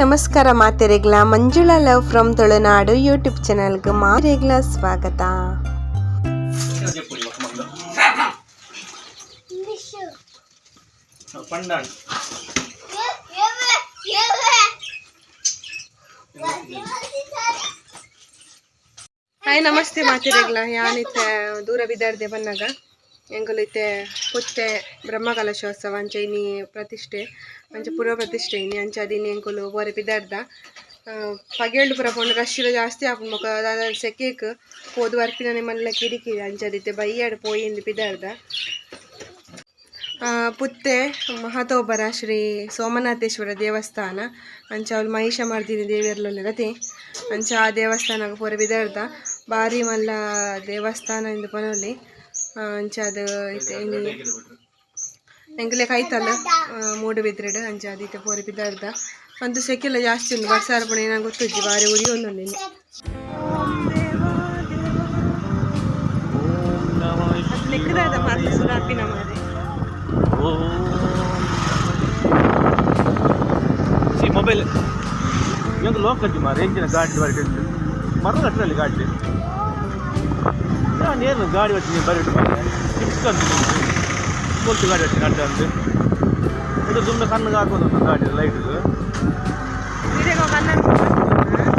ನಮಸ್ಕಾರ ಮಾತೆರೆಗ್ಲ Manjula love from Tulunadu YouTube ಚಾನಲ್ಗೆ ಮಾತೆರೆಗ್ಲ ಸ್ವಾಗತ. ಹಾಯ್, ನಮಸ್ತೆ ಮಾತೆರೆಗ್ಲ ಯಾನಿತ್ತೆ ದೂರ ಬಿದ್ದಾರ್ದೆ ಬಂದಾಗ ಎಂಕುಲಿತ್ತೆ ಪುತ್ತೆ ಬ್ರಹ್ಮಕಲಶೋತ್ಸವ ಅಂಚ ಇನಿ ಪ್ರತಿಷ್ಠೆ ಅಂಚ ಪುರ ಪ್ರತಿಷ್ಠೆ ಇನಿ ಅಂಚ ಅದಿನಿ ಎಂಕುಲು ಬೋರೆ ಬಿದ್ದಾರ್ದ ಪಗೇಳ್ದು ಪುರ ಪೋಂಡು ಜಾಸ್ತಿ ಆಪುಂಡು ಮೊಕ. ದಾದ ಸೆಕೆಕ್ ಪೋದು ವರ್ಪಿನ ನಿಮ್ಮಲ್ಲ ಕಿರಿಕಿರಿ ಅಂಚದಿತ್ತೆ ಬೈಯಾಡ್ ಪೋಯಿಂದು ಬಿದ್ದಾರ್ದ ಆ, ಪುತ್ತೆ ಮಹತೋಬರ ಶ್ರೀ ಸೋಮನಾಥೇಶ್ವರ ದೇವಸ್ಥಾನ ಅಂಚ ಅವ್ಲು ಮಹಿಷ ಮರ್ದಿನಿ ದೇವಿಯರ್ಲೊಲ್ಲೆ ರತಿ ಅಂಚ ಆ ದೇವಸ್ಥಾನಕ್ಕೆ ಪೂರ ಬಿದರ್ದ ಬಾರಿ ಮಲ್ಲ ದೇವಸ್ಥಾನ ಇಂದು ಪನೊಲಿ. ಆ, ಅಂಚ ಅದು ಐತೆ ಎಂಕ್ಲೆ ಕೈತಲ್ಲ ಮೂಡು ಬಿದ್ರಡು ಅಂಚ ಅದೈತೆ ಪೋರಿ ಬಿದರ್ದ ಒಂದು ಸೆಕೆಲ್ಲ ಜಾಸ್ತಿ ಉಂಟು ಬರ್ಸಾರ ಪುಣೆ ನಂಗೆ ಗೊತ್ತಿದ್ದು ಬಾರಿ ಉಡಿ ಒಂದು ಇಲ್ಲಿ ಲೆಕ್ಕದಾದ ಸುರಾಪಿನ ಮಾರೆ ಸಿ ಮೊಬೈಲ್ ಎಂಕ್ ಲೋಕಲ್ ಮಾರ ಎಂಚಿನ ಗಾಡಿ ಬರಟಿ ಮರ ಕಟ್ಟರಲ್ಲಿ ಗಾಡಿ. ನಾನು ಏನು ಗಾಡಿ ಹೊತ್ತೀನಿ ಬರೀ ಇಟ್ಕೊಂಡು ಬೋಲ್ತು ಗಾಡಿ ಹೊತ್ತೀನಿ ಅಡ್ಡ ಅಂತ ಇದು ಸುಮ್ಮನೆ ಕಣ್ಣಿಗೆ ಹಾಕೋದು ನನ್ನ ಗಾಡಿ ಲೈಟ್ದು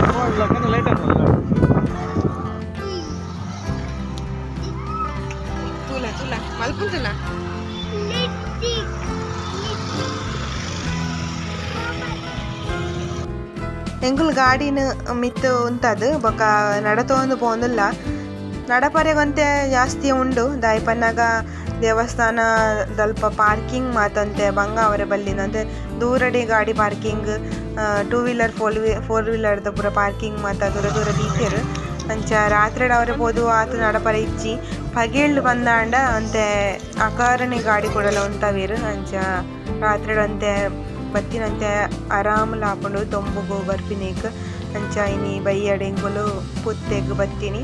ನೋಡಲ್ಲ ಕಣ್ಣು ಲೈಟ್ ಹಾಕೋದು ಮಲ್ಪುಂಟಲ್ಲ ಎಂಕುಲ್ ಗಾಡಿನ ಮಿತ್ತು ಉಂತದು ಬೊಕ ನಡತೋಂದು ಪೋಂದಿಲ್ಲ. ನಡಪರೆಗೊಂತೆ ಜಾಸ್ತಿ ಉಂಡು. ದಾಯಿಪನ್ನಾಗ ದೇವಸ್ಥಾನ ದಲ್ಪ ಪಾರ್ಕಿಂಗ್ ಮಾತಂತೆ ಬಂಗ ಅವರ ಬಲ್ಲಿನಂತೆ ದೂರಡಿ ಗಾಡಿ ಪಾರ್ಕಿಂಗ್ ಟೂ ವೀಲರ್ ಫೋರ್ ವೀ ಫೋರ್ ವೀಲರ್ದ ಪೂರ ಪಾರ್ಕಿಂಗ್ ಮಾತ ದೂರ ದೂರ ದೀತೆರ್. ಅಂಚ ರಾತ್ರಿ ಅವರ ಬೋದು ಆತ ನಡಪರ ಇಚ್ಚಿ ಪಗೇಳ್ದು ಬಂದಾಂಡ ಅಂತೆ ಅಕಾರಣಿ ಗಾಡಿ ಕೊಡಲ ಉಂಟವೇರು. ಅಂಚ ರಾತ್ರಿ ಅಂತೆ ಬತ್ತಿನಂತೆ ಆರಾಮ್ ಲಾಪಂಡು, ತೊಂಬುಗು ಬರ್ಪಿನೇಕ್ ಅಂಚ ಇನಿ ಬೈಯಡೆಂಗುಲು ಪುತ್ತೆಗ್ ಬತ್ತಿನಿ.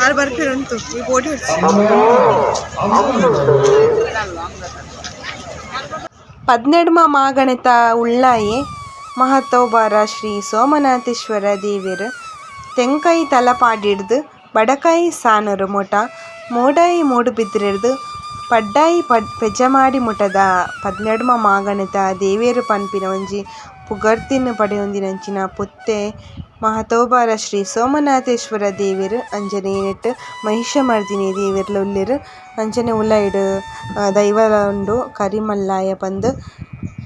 ಆರು ಬರ್ತೀರಂತು ಈ ಬೋಟಿ ಪದ್ನೆಡ್ಮ ಮಾಗಣಿತ ಉಳ್ಳಾಯಿ ಮಹತೋಬಾರ ಶ್ರೀ ಸೋಮನಾಥೇಶ್ವರ ದೇವಿರ್ ತೆಂಕೈ ತಲಪಾಡಿಡ್ದು ಬಡಕಾಯಿ ಸಾನರು ಮುಟ ಮೋಡಾಯಿ ಮೂಡು ಬಿದ್ದಿರ್ದು ಪಡ್ಡಾಯಿ ಪಡ್ ಪೆಜ್ಜಮಾಡಿ ಮುಟದ ಪದ್ನೆಡ್ಮ ಮಾಗಣಿತ ದೇವಿಯರು ಪನ್ಪಿನ ಒಂಜಿ ಪುಗರ್ತಿನ ಪಡೆಯೊಂದಿನಂಚಿನ ಪುತ್ತೆ ಮಹತೋಬಾರ ಶ್ರೀ ಸೋಮನಾಥೇಶ್ವರ ದೇವೆರ್ ಅಂಜನೆ ನೆಟ್ಟ್ ಮಹಿಷಮರ್ದಿನಿ ದೇವೆರ್ಲ ಉಲ್ಲೆರ್ ಅಂಚನೆ ಉಲಾಯಿಡ್ ದೈವಲ ಉಂಡು ಕರಿಮಲ್ಲಾಯ ಪಂದ್,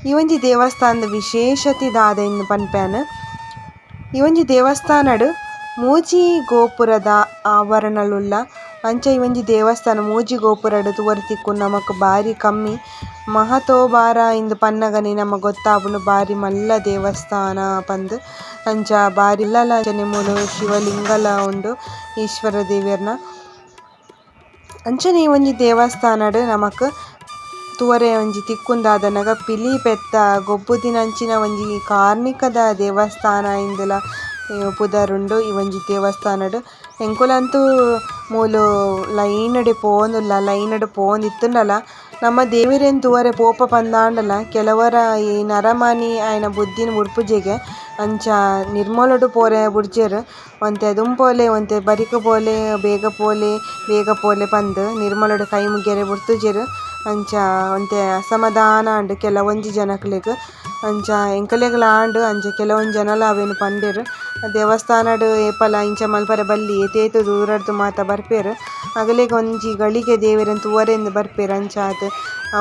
ಈ ಒಂಜಿ ದೇವಸ್ಥಾನದ ವಿಶೇಷತೆ ದಾದ ಪನ್ಪೇನ ಈ ಒಂಜಿ ದೇವಸ್ಥಾನಡ್ ಮೂಜಿ ಗೋಪುರದ ಆವರಣಲುಲ್ಲ ಅಂಚ ಈ ಒಂಜಿ ದೇವಸ್ಥಾನ ಮೂಜಿ ಗೋಪುರಡ್ ತೂವರೆ ತಿಕ್ಕುಂಡು ನಮಕ್ ಬಾರಿ ಕಮ್ಮಿ. ಮಹತೋಬಾರ ಇಂದು ಪನ್ನಗನೆ ನಮಕ್ ಗೊತ್ತಾಪುಂಡು ಬಾರಿ ಮಲ್ಲ ದೇವಸ್ಥಾನ ಪಂದ್. ಅಂಚ ಬಾರಿ ಇಲ್ಲಲ ಅಂಚನೆ ಮೂಲು ಶಿವಲಿಂಗಲ ಉಂಡು ಈಶ್ವರ ದೇವಿಯರ್ನ. ಅಂಚನೆ ಒಂಜಿ ದೇವಸ್ಥಾನಡ್ ನಮಕ್ ತೂವರೆ ಒಂಜಿ ತಿಕ್ಕುಂದಾದನಗ ಪಿಲಿ ಪೆತ್ತ ಗೊಬ್ಬುದಿನಂಚಿನ ಒಂಜಿ ಕಾರ್ಮಿಕದ ದೇವಸ್ಥಾನ ಇಂದುಲ ಪುದರುಂಡು ಈ ಒಂಜಿ ದೇವಸ್ಥಾನಡ್ ಎಂಕುಲಂತೂ ಮೂಲು ಲೈನಡೆ ಪೋವೊಂದುಲ್ಲ ಲೈನಡ್ ಪೋವೊಂದಿತ್ತುಂಡಲ ನಮ್ಮ ದೇವೆರೆನ್ ತೂವರೆ ಪೋಪ ಪಂದಾಂಡಲ ಕೆಲವರ ಈ ನರಮಾನಿ ಆಯ್ನ ಬುದ್ಧಿನ್ ಮುಡ್ಪುಜೆಗೆ ಅಂಚ ನಿರ್ಮೂಲಡು ಪೋರೆ ಬುಡ್ಜೆರ್, ಒಂತೆ ದುಂಪೋಲೆ ಒಂತೆ ಬರಿಕ್ ಪೋಲೆ, ಬೇಗ ಪೋಲೆ ಬೇಗ ಪೋಲೆ ಪಂದ್ ನಿರ್ಮಲಡು ಕೈ ಮುಗ್ಗೆರೆ ಬುಡ್ತುಜೆರ್, ಅಂಚ ಒಂತೆ ಅಸಮಾಧಾನ ಆಂಡ್ ಕೆಲವೊಂಜಿ ಜನಕ್ಲೆಗ್, ಅಂಚ ಎಂಕಲೆಗ್ಲ ಆಂಡ್ ಅಂಚ ಕೆಲವೊಂಜಿ ಜನಲ ಅವೆನ್ ಪಂಡೆರ್ ದೇವಸ್ಥಾನಡ್ ಏಪಲ ಇಂಚ ಮಲ್ಪರೆ ಬಲ್ಲಿ ಏತೇತು ದೂರಡ್ದು ಮಾತ ಬರ್ಪೆರ್. ಅಗಲೆಗ್ ಒಂಜಿ ಗಳಿಗೆ ದೇವೆರೆನ್ ತೂವರೆಂದ್ ಬರ್ಪೆರ್ ಅಂಚ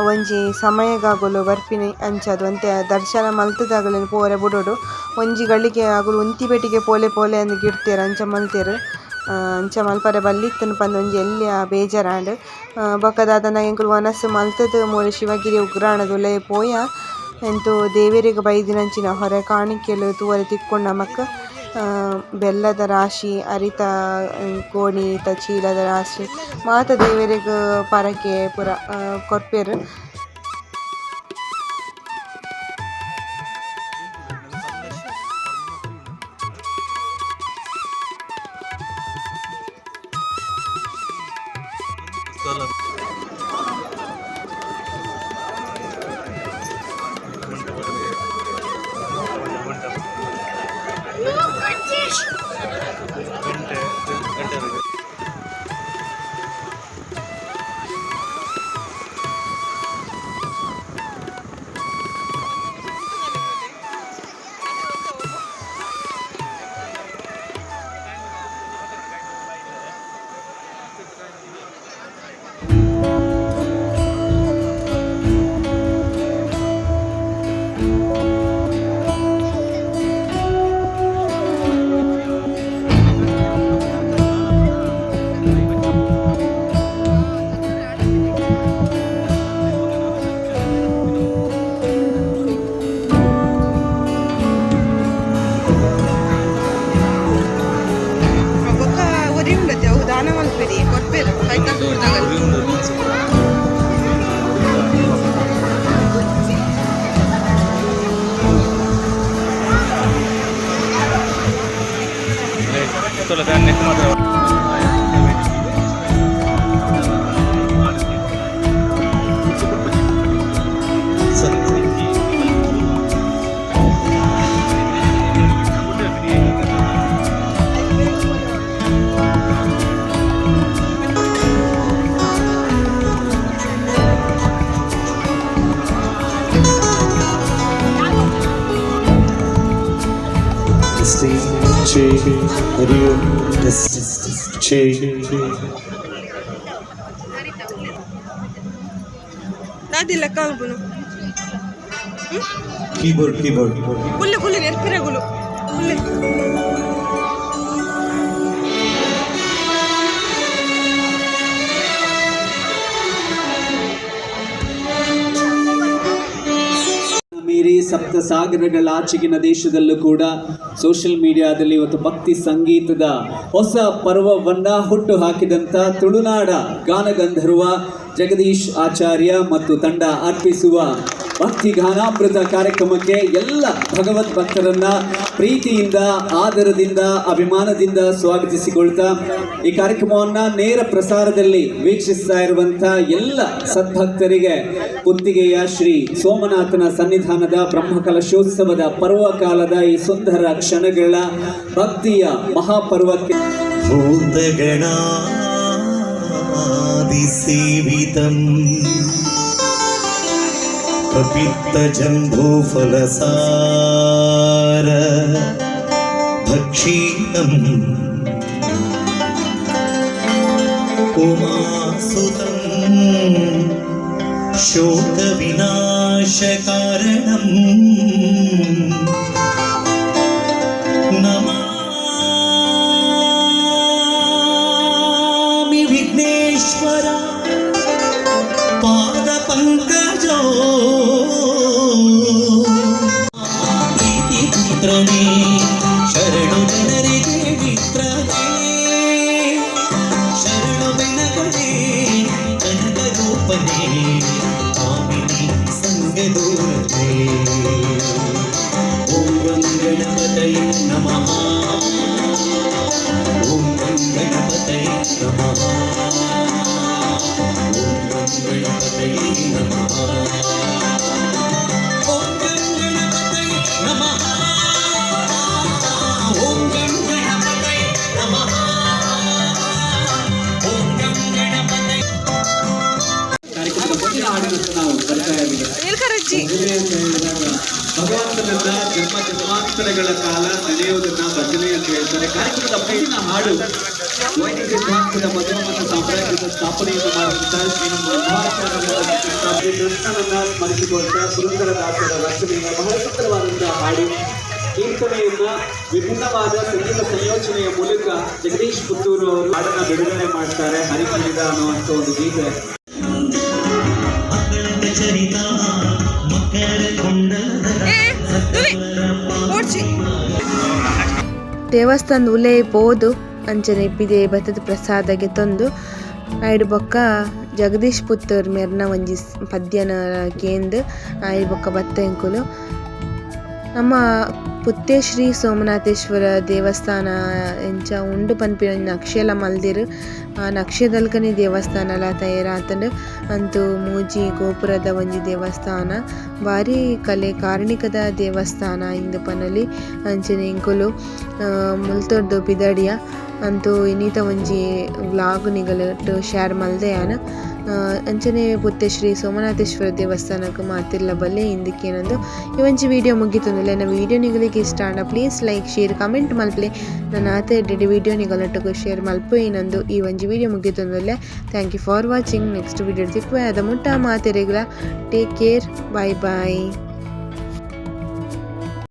ಒಂಜಿ ಸಮಯಗಾಗುಲು ಬರ್ಪಿನಿ ಅಂಚಾದ್. ಒಂತೆ ದರ್ಶನ ಮಲ್ತದಾಗಲೆನ್ ಪೋರೆ ಬುಡೊಡು. ಒಂಜಿ ಗಳಿಗೆ ಅಗುಲು ಒಂತಿ ಪೆಟ್ಟಿಗೆ ಪೋಲೆ ಪೋಲೆ ಅಂದ್ ಗಿಡ್ತೆರ್ ಅಂಚ ಮಲ್ತೆರ್. ಅಂಚ ಮಲ್ಪರೆ ಬಲ್ಲಿತ್ತನ್ ಪಂದ್ ಒಂಜಿ ಎಲ್ಯ ಬೇಜಾರಾಂಡ್. ಬೊಕ ದಾದನ ಎಂಕುಲು ಮನಸ್ಸು ಮಲ್ತದ್ ಮೂಲು ಶಿವಗಿರಿ ಉಗ್ರಾಣದ ಉಲೇ ಪೋಯ. ಎಂತು ದೇವೆರೆಗ್ ಬೈದಿನಂಚಿನ ಹೊರೆ ಕಾಣಿಕೆಲು ತೂವರೆ ತಿಕ್ಕೊಂಡು ನಮಕ್ ಬೆಲ್ಲದ ರಾಶಿ ಅರಿತ ಗೋಣಿತ ಚೀಲದ ರಾಶಿ ಮಾತ ದೇವೆರೆಗ್ ಪರಕೆ ಪೂರ ಕೊರ್ಪೆರ್. రైతుల ధాన్యత మాత్రం ছি রিও ছি দাদি লেখা বলো কিবোর্ড কিবোর্ড বললে খুলে এর ফেরাগুলো বললে। ಮೀರಿ ಸಪ್ತ ಸಾಗರಗಳ ಆಚೆಗಿನ ದೇಶದಲ್ಲೂ ಕೂಡ ಸೋಷಿಯಲ್ ಮೀಡಿಯಾದಲ್ಲಿ ಇವತ್ತು ಭಕ್ತಿ ಸಂಗೀತದ ಹೊಸ ಪರ್ವವನ್ನು ಹುಟ್ಟು ಹಾಕಿದಂಥ ತುಳುನಾಡ ಗಾನಗಂಧರ್ವ ಜಗದೀಶ್ ಆಚಾರ್ಯ ಮತ್ತು ತಂಡ ಅರ್ಪಿಸುವ ಭಕ್ತಿ ಗಾನಾಮೃತ ಕಾರ್ಯಕ್ರಮಕ್ಕೆ ಎಲ್ಲ ಭಗವದ್ ಭಕ್ತರನ್ನ ಪ್ರೀತಿಯಿಂದ, ಆದರದಿಂದ, ಅಭಿಮಾನದಿಂದ ಸ್ವಾಗತಿಸಿಕೊಳ್ತಾ ಈ ಕಾರ್ಯಕ್ರಮವನ್ನು ನೇರ ಪ್ರಸಾರದಲ್ಲಿ ವೀಕ್ಷಿಸ್ತಾ ಇರುವಂಥ ಎಲ್ಲ ಸದ್ಭಕ್ತರಿಗೆ ಕುತ್ತಿಗೆಯ ಶ್ರೀ ಸೋಮನಾಥನ ಸನ್ನಿಧಾನದ ಬ್ರಹ್ಮಕಲ ಶೋತ್ಸವದ ಪರ್ವಕಾಲದ ಈ ಸುಂದರ ಕ್ಷಣಗಳ ಭಕ್ತಿಯ ಮಹಾಪರ್ವಕ್ಕೆ ಸೇವಿತ. पित्तजम्भोफलसार भक्षीणम् उमासुतम्। शोकविनाशकारणम्। ಕಾರ್ಯಕ್ರಮದ ಮುಂದಿನ ಹಾಡು ವೈದಿಕ ಸಿದ್ಧಾಂತದ ಮಧುರ ಮತ್ತು ಸಾಂಪ್ರದಾಯಿಕ ಸ್ಥಾಪನೆಯನ್ನು ಮಧ್ವಾಚಾರ್ಯರ ಪ್ರತಿಷ್ಠಾಪನೆ ಕೃಷ್ಣನನ್ನ ಸ್ಮರಿಸಿಕೊಳ್ತಾ ಪುರಂದರದಾಸರ ರಚನೆಯ ಬಹಳ ಸುಂದರವಾದಂತಹ ಹಾಡು. ಕೀರ್ತನೆಯನ್ನ ವಿಭಿನ್ನವಾದ ಸಂಗೀತ ಸಂಯೋಜನೆಯ ಮೂಲಕ ಜಗದೀಶ್ ಪುತ್ತೂರು ಅವರು ಹಾಡನ್ನ ಬಿಡುಗಡೆ ಮಾಡ್ತಾರೆ. ಹರಿಕಲಿದ ಅನ್ನುವಂಥ ಒಂದು ಗೀತೆ. ಮಕ್ಕಳ ದೇವಸ್ಥಾನದ ಉಲೆ ಪೋದು ಅಂಚನೆ ಇಪ್ಪಿದೆ ಭತ್ತದ ಪ್ರಸಾದಗೆ ತಂದು ಐಡ್ ಬೊಕ್ಕ ಜಗದೀಶ್ ಪುತ್ತೂರ್ ಮೆರ್ನ ಒಂಜಿ ಪದ್ಯನ ಕೇಂದ್ ಐಡ್ ಬೊಕ್ಕ ಬತ್ತ ಎಂಕುಲು. ನಮ್ಮ ಪುತ್ತೆ ಶ್ರೀ ಸೋಮನಾಥೇಶ್ವರ ದೇವಸ್ಥಾನ ಎಂಚ ಉಂಡು ಪನ್ಪಿನ ನಕ್ಷೆಲ ಮಲ್ದಿರ್. ಆ ದೇವಸ್ಥಾನ ದೇವಸ್ಥಾನಲ ತಯಾರಾತಂಡ್. ಅಂತು ಮೂಜಿ ಗೋಪುರದ ಒಂಜಿ ದೇವಸ್ಥಾನ. ಬಾರಿ ಕಲೆ ಕಾರ್ಣಿಕದ ದೇವಸ್ಥಾನ ಇಂದು ಪನಲಿ. ಅಂಚನೆ ಇಂಕುಲು ಮುಲ್ತೊಡ್ದು ಪಿದಡಿಯ ಅಂತೂ ಇನ್ನಿತ ಒಂಜಿ ವ್ಲಾಗ್ ನಿಗಲು ಶೇರ್ ಮಲ್ದೆಯಾನ. ಅಂಚನೆ ಬುತ್ತೆ ಶ್ರೀ ಸೋಮನಾಥೇಶ್ವರ ದೇವಸ್ಥಾನಕ್ಕೆ ಮಾತಿಲ್ಲ ಬಲ್ಲೆ ಇಂದಕ್ಕೇನಂದು ಈ ಒಂಜಿ ವಿಡಿಯೋ ಮುಗಿತೊಂದುಲ್ಲೆ ನನ್ನ ವಿಡಿಯೋ ನಿಗಳಿಗೆ ಇಷ್ಟ ಆಂಡ ಪ್ಲೀಸ್ ಲೈಕ್ ಶೇರ್ ಕಮೆಂಟ್ ಮಲ್ಪಲೆ ನನ್ನ ಆತ ಎಡ್ಡೆ ವಿಡಿಯೋ ನಿಗಳೊಟ್ಟಿಗೆ ಶೇರ್ ಮಲ್ಪು ಏನಂದು ಈ ಒಂಜಿ video ಮುಗಿತೊಂದುಲ್ಲೆ thank you for watching next video ಸಿಕ್ಕುವೆ ಅದ ಮುಟ್ಟ ಮಾತೆರೆಗಳ. ಟೇಕ್ ಕೇರ್ ಬಾಯ್ ಬಾಯ್